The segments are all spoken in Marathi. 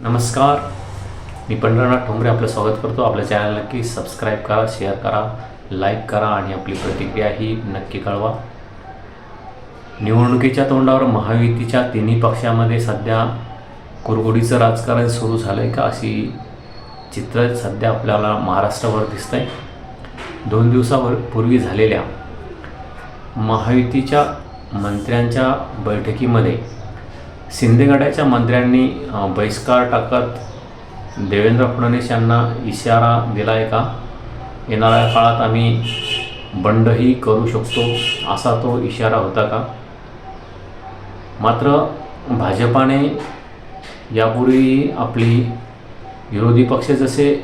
नमस्कार. मी पंढरनाथ ठोंबरे आपलं स्वागत करतो. आपल्या चॅनल नक्की सबस्क्राईब करा शेअर करा लाईक करा आणि आपली प्रतिक्रिया ही नक्की कळवा. निवडणुकीच्या तोंडावर महायुतीच्या तिन्ही पक्षामध्ये सध्या कुरगुडीचं राजकारण सुरू झालं आहे का अशी चित्र सध्या आपल्याला महाराष्ट्रावर दिसत आहे दोन दिवसावर पूर्वी झालेल्या महायुतीच्या मंत्र्यांच्या बैठकीमध्ये शिंदेगडाच्या मंत्र्यांनी बहिष्कार टाकत देवेंद्र फडणवीस यांना इशारा दिला आहे का? येणाऱ्या काळात आम्ही बंडही करू शकतो असा तो इशारा होता का? मात्र भाजपाने यापूर्वी आपली विरोधी पक्ष जसे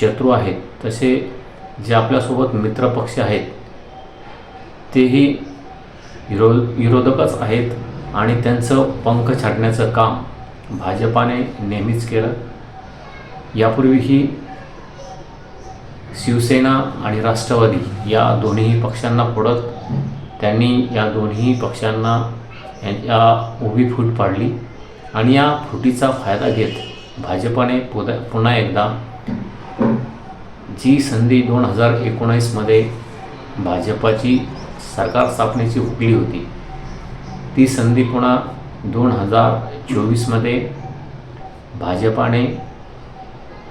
शत्रू आहेत तसे जे आपल्यासोबत मित्रपक्ष आहेत तेही विरो विरोधकच आहेत. आणि त्यांचं पंख छाटण्याचं काम भाजपाने नेहमीच केलं. यापूर्वीही शिवसेना आणि राष्ट्रवादी या दोन्ही पक्षांना फोडत त्यांनी या दोन्ही पक्षांना यांच्या उभी फूट पाडली आणि या फुटीचा फायदा घेत भाजपाने पुद पुन्हा एकदा जी संधी दोन हजार एकोणावीसमध्ये भाजपाची सरकार स्थापनेची हुकली होती ती संधी पुन्हा दोन हजार चोवीसमध्ये भाजपाने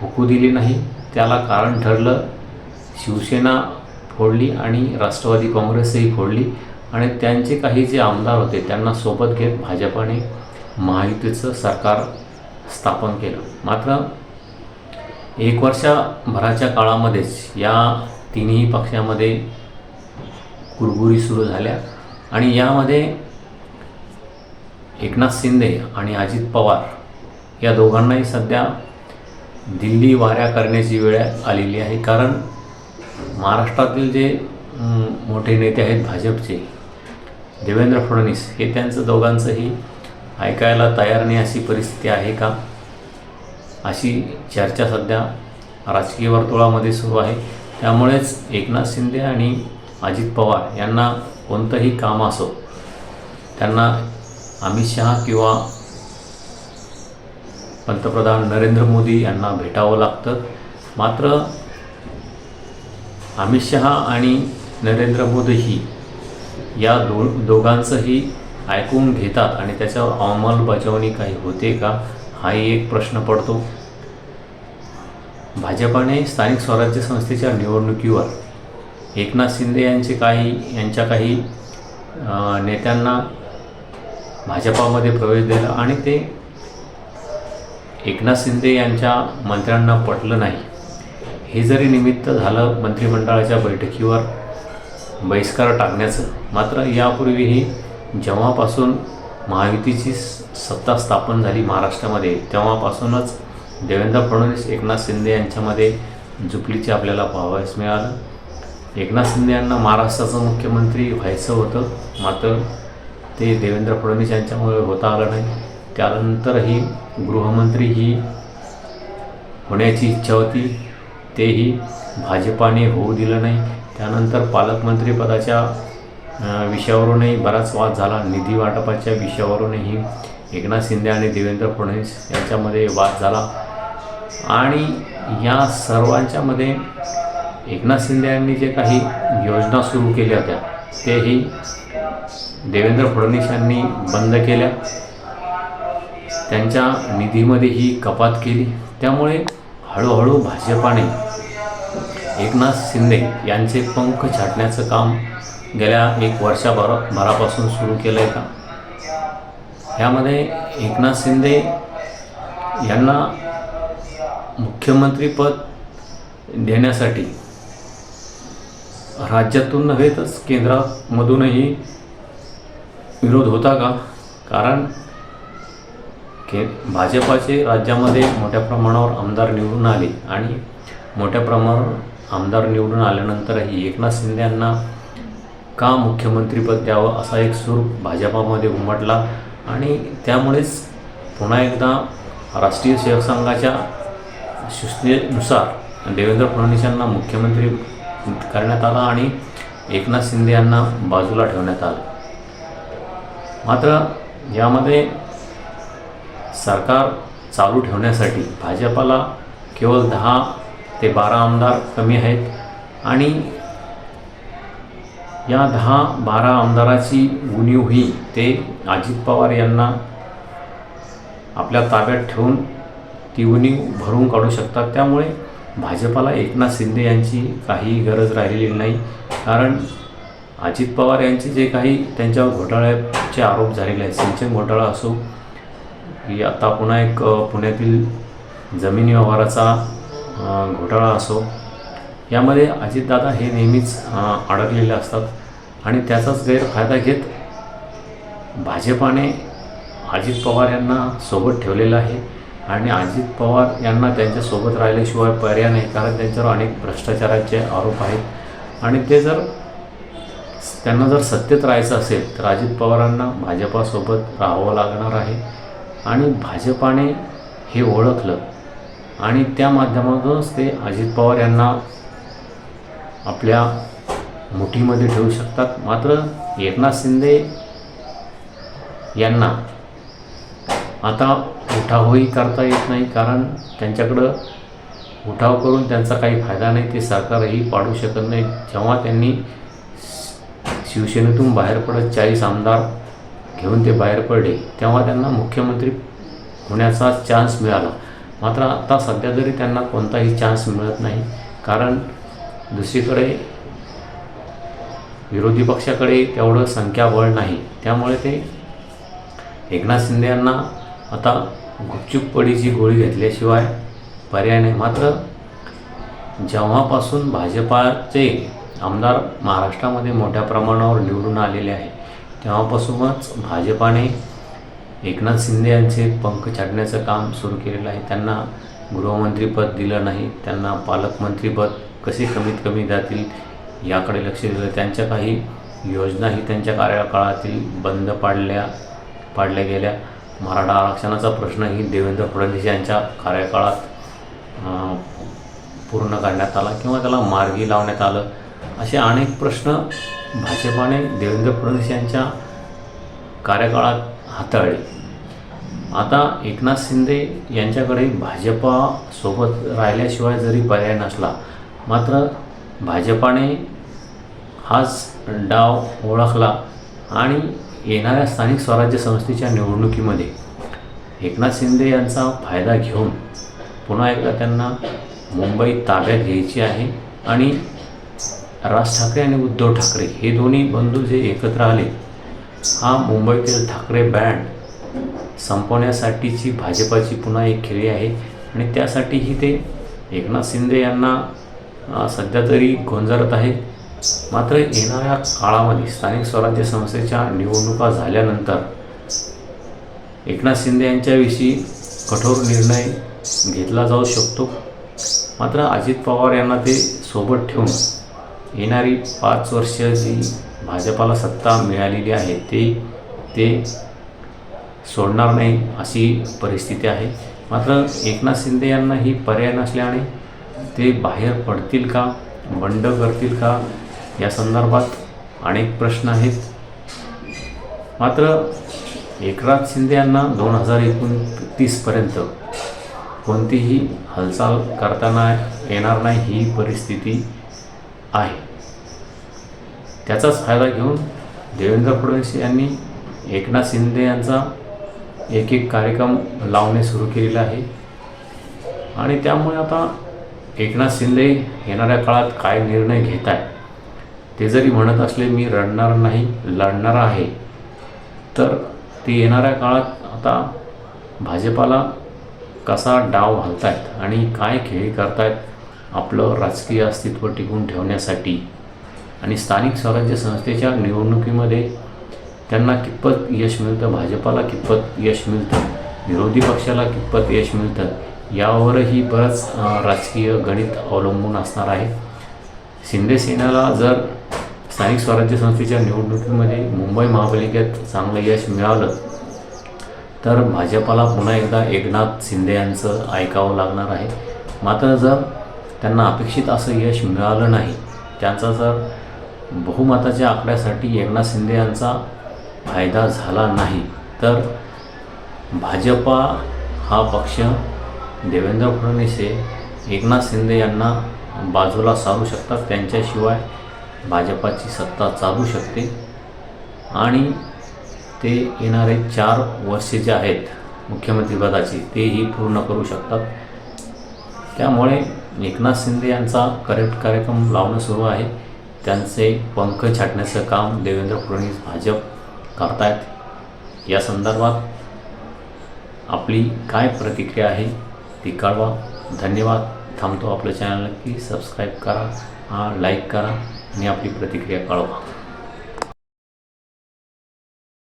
हुकू दिली नाही. त्याला कारण ठरलं शिवसेना फोडली आणि राष्ट्रवादी काँग्रेसही फोडली. आणि त्यांचे काही जे आमदार होते त्यांना सोबत घेत भाजपाने महायुतीचं सरकार स्थापन केलं. मात्र एक वर्षभराच्या काळामध्येच या तिन्ही पक्षामध्ये कुरबुरी सुरू झाल्या. आणि यामध्ये एकनाथ शिंदे आणि अजित पवार या दोघांनाही सध्या दिल्ली वाऱ्या करण्याची वेळ आलेली आहे. कारण महाराष्ट्रातील जे मोठे नेते आहेत भाजपचे देवेंद्र फडणवीस हे त्यांचं दोघांचंही ऐकायला तयार नाही अशी परिस्थिती आहे का? अशी चर्चा सध्या राजकीय वर्तुळामध्ये सुरू आहे. त्यामुळेच एकनाथ शिंदे आणि अजित पवार यांना कोणतंही काम असो त्यांना अमित शहा किंवा पंतप्रधान नरेंद्र मोदी यांना भेटावं लागतं. मात्र अमित शहा आणि नरेंद्र मोदीही या दो दोघांचंही ऐकून घेतात आणि त्याच्यावर अंमलबजावणी काही होते का हाही एक प्रश्न पडतो. भाजपाने स्थानिक स्वराज्य संस्थेच्या निवडणुकीवर एकनाथ शिंदे यांचे काही यांच्या काही नेत्यांना भाजपामध्ये प्रवेश दिला आणि ते एकनाथ शिंदे यांच्या मंत्र्यांना पटलं नाही. हे जरी निमित्त झालं मंत्रिमंडळाच्या बैठकीवर बहिष्कार टाकण्याचं मात्र यापूर्वीही जेव्हापासून महायुतीची स- सत्ता स्थापन झाली महाराष्ट्रामध्ये तेव्हापासूनच देवेंद्र फडणवीस एकनाथ शिंदे यांच्यामध्ये जुपलीचे आपल्याला पाहावयास मिळालं. एकनाथ शिंदे यांना महाराष्ट्राचं मुख्यमंत्री व्हायचं होतं मात्र ते देवेंद्र फडणवीस यांच्यामुळे होता आलं नाही. त्यानंतरही गृहमंत्री ही होण्याची इच्छा होती. तेही भाजपाने होऊ दिलं नाही. त्यानंतर पालकमंत्रीपदाच्या विषयावरूनही बराच वाद झाला. निधी वाटपाच्या विषयावरूनही एकनाथ शिंदे आणि देवेंद्र फडणवीस यांच्यामध्ये वाद झाला. आणि या सर्वांच्यामध्ये एकनाथ शिंदे यांनी जे काही योजना सुरू केल्या होत्या तेही देवेंद्र फडणवीस यांनी बंद केल्या. त्यांच्या निधीमध्ये ही कपात केली. त्यामुळे हळूहळू भाजपाने एकनाथ शिंदे यांचे पंख छाटण्याचं काम गेल्या एक वर्षाभर भरापासून सुरू केलं आहे का? ह्यामध्ये एकनाथ शिंदे यांना मुख्यमंत्रीपद देण्यासाठी राज्यातून नव्हे तर केंद्रामधूनही विरोध होता का? कारण के भाजपाचे राज्यामध्ये मोठ्या प्रमाणावर आमदार निवडून आले आणि मोठ्या प्रमाणावर आमदार निवडून आल्यानंतरही एकनाथ शिंदे यांना का मुख्यमंत्रीपद द्यावं असा एक सूर भाजपामध्ये उमटला आणि त्यामुळेच पुन्हा एकदा राष्ट्रीय सेवक संघाच्या सूचनेनुसार देवेंद्र फडणवीस यांना मुख्यमंत्री करण्यात आला आणि एकनाथ शिंदे यांना बाजूला ठेवण्यात आलं. मात्र यामध्ये सरकार चालू ठेवण्यासाठी भाजपाला केवळ दहा ते बारा आमदार कमी आहेत आणि या दहा बारा आमदाराची उणीवही ते अजित पवार यांना आपल्या ताब्यात ठेवून ती उणीव भरून काढू शकतात. त्यामुळे भाजपाला एकनाथ शिंदे यांची काही गरज राहिलेली नाही. कारण अजित पवार यांचे जे काही त्यांच्यावर घोटाळ्याचे आरोप झालेले आहेत सिंचन घोटाळा असो की आता पुन्हा एक पुण्यातील जमीन व्यवहाराचा घोटाळा असो यामध्ये अजितदादा हे नेहमीच अडकलेले असतात आणि त्याचाच गैरफायदा घेत भाजपाने अजित पवार यांना सोबत ठेवलेलं आहे आणि अजित पवार यांना त्यांच्यासोबत राहिल्याशिवाय पर्याय नाही कारण त्यांच्यावर अनेक भ्रष्टाचाराचे आरोप आहेत. आणि ते जर त्यांना जर सत्तेत राहायचं असेल तर अजित पवारांना भाजपासोबत राहावं लागणार आहे. आणि भाजपाने हे ओळखलं. आणि त्या माध्यमातूनच ते अजित पवार यांना आपल्या मुठीमध्ये ठेवू शकतात. मात्र एकनाथ शिंदे यांना आता उठावही करता येत नाही कारण त्यांच्याकडं उठाव करून त्यांचा काही फायदा नाही ते सरकारही पाडू शकत नाही. जेव्हा त्यांनी शिवसेनेतून बाहेर पडत चाळीस आमदार घेऊन ते बाहेर पडले तेव्हा त्यांना मुख्यमंत्री होण्याचा चान्स मिळाला. मात्र आता सध्या तरी त्यांना कोणताही चान्स मिळत नाही. कारण दुसरीकडे विरोधी पक्षाकडे तेवढं संख्याबळ नाही. त्यामुळे ते एकनाथ शिंदे यांना आता गुपचूप पडीची गोळी घेतल्याशिवाय पर्याय नाही. मात्र जेव्हापासून भाजपाचे आमदार महाराष्ट्रामध्ये मोठ्या प्रमाणावर निवडून आलेले आहे तेव्हापासूनच भाजपाने एकनाथ शिंदे यांचे पंख छाटण्याचं काम सुरू केलेलं आहे. त्यांना गृहमंत्रीपद दिलं नाही. त्यांना पालकमंत्रीपद कसे कमीत कमी जातील याकडे लक्ष दिलं. त्यांच्या काही योजनाही त्यांच्या कार्यकाळातील बंद पाडल्या पाडल्या गेल्या. मराठा आरक्षणाचा प्रश्नही देवेंद्र फडणवीस यांच्या कार्यकाळात पूर्ण करण्यात आला किंवा त्याला मार्गी लावण्यात आलं. असे अनेक प्रश्न भाजपाने देवेंद्र फडणवीस यांच्या कार्यकाळात हाताळले. आता एकनाथ शिंदे यांच्याकडे भाजपासोबत राहिल्याशिवाय जरी पर्याय नसला मात्र भाजपाने हाच डाव ओळखला आणि येणाऱ्या स्थानिक स्वराज्य संस्थेच्या निवडणुकीमध्ये एकनाथ शिंदे यांचा फायदा घेऊन पुन्हा एकदा त्यांना मुंबई ताब्यात घ्यायची आहे आणि राज ठाकरे आणि उद्धव ठाकरे हे दोन्ही बंधू जे एकत्र आले हा मुंबईतील ठाकरे बँड संपवण्यासाठीची भाजपाची पुन्हा एक खेळी आहे आणि त्यासाठीही ते एकनाथ शिंदे यांना सध्या तरी गोंजारत आहे मात्र येणाऱ्या काळामध्ये स्थानिक स्वराज्य संस्थेच्या निवडणुका झाल्यानंतर एकनाथ शिंदे यांच्याविषयी कठोर निर्णय घेतला जाऊ शकतो. मात्र अजित पवार यांना ते सोबत ठेवून येणारी पाच वर्ष जी भाजपाला सत्ता मिळालेली आहे ते ते सोडणार नाही अशी परिस्थिती आहे. मात्र एकनाथ शिंदे यांना ही पर्याय नसल्याने ते बाहेर पडतील का बंड करतील का या संदर्भात अनेक प्रश्न आहेत. मात्र एकनाथ शिंदे यांना दोन हजार एकोणतीसपर्यंत कोणतीही हालचाल करताना येणार नाही ही परिस्थिती आहे. त्याचाच फायदा घेऊन देवेंद्र फडणवीस यांनी एकनाथ शिंदे यांचा एक एक कार्यक्रम लावणे सुरू केलेला आहे. आणि त्यामुळे आता एकनाथ शिंदे येणाऱ्या काळात काय निर्णय घेत आहे ते जरी म्हणत असले मी रडणार नाही लढणार आहे तर ते येणाऱ्या काळात आता भाजपाला कसा डाव घालतायत आणि काय खेळी करतायत आपलं राजकीय अस्तित्व टिकून ठेवण्यासाठी? आणि स्थानिक स्वराज्य संस्थेच्या निवडणुकीमध्ये त्यांना कितपत यश मिळतं भाजपाला कितपत यश मिळतं विरोधी पक्षाला कितपत यश मिळतं यावरही बरंच राजकीय गणित अवलंबून असणार आहे. शिंदे सेनेला जर स्थानिक स्वराज्य संस्थेच्या निवडणुकीमध्ये मुंबई महापालिकेत चांगलं यश मिळालं तर भाजपाला पुन्हा एकदा एकनाथ शिंदे यांचं ऐकावं लागणार आहे. मात्र जर त्यांना अपेक्षित असं यश मिळालं नाही त्यांचा जर बहुमताच्या आकड्यासाठी एकनाथ शिंदे यांचा फायदा झाला नाही. तर भाजपा हा पक्ष देवेंद्र फडणवीस हे एकनाथ शिंदे यांना बाजूला सारू शकतात. त्यांच्याशिवाय भाजपाची सत्ता चालू शकते. आणि ते येणारे चार वर्षे जे आहेत मुख्यमंत्रीपदाची तेही पूर्ण करू शकतात. त्यामुळे एकनाथ शिंदे यांचा करेक्ट कार्यक्रम लावणं सुरू आहे. त्यांचे पंख छाटण्याचं काम देवेंद्र फडणवीस भाजप करतायत. या संदर्भात आपली काय प्रतिक्रिया आहे ती कळवा. धन्यवाद. थांबतो आपल्या चॅनल की सबस्क्राईब करा. लाईक करा आणि आपली प्रतिक्रिया कळवा.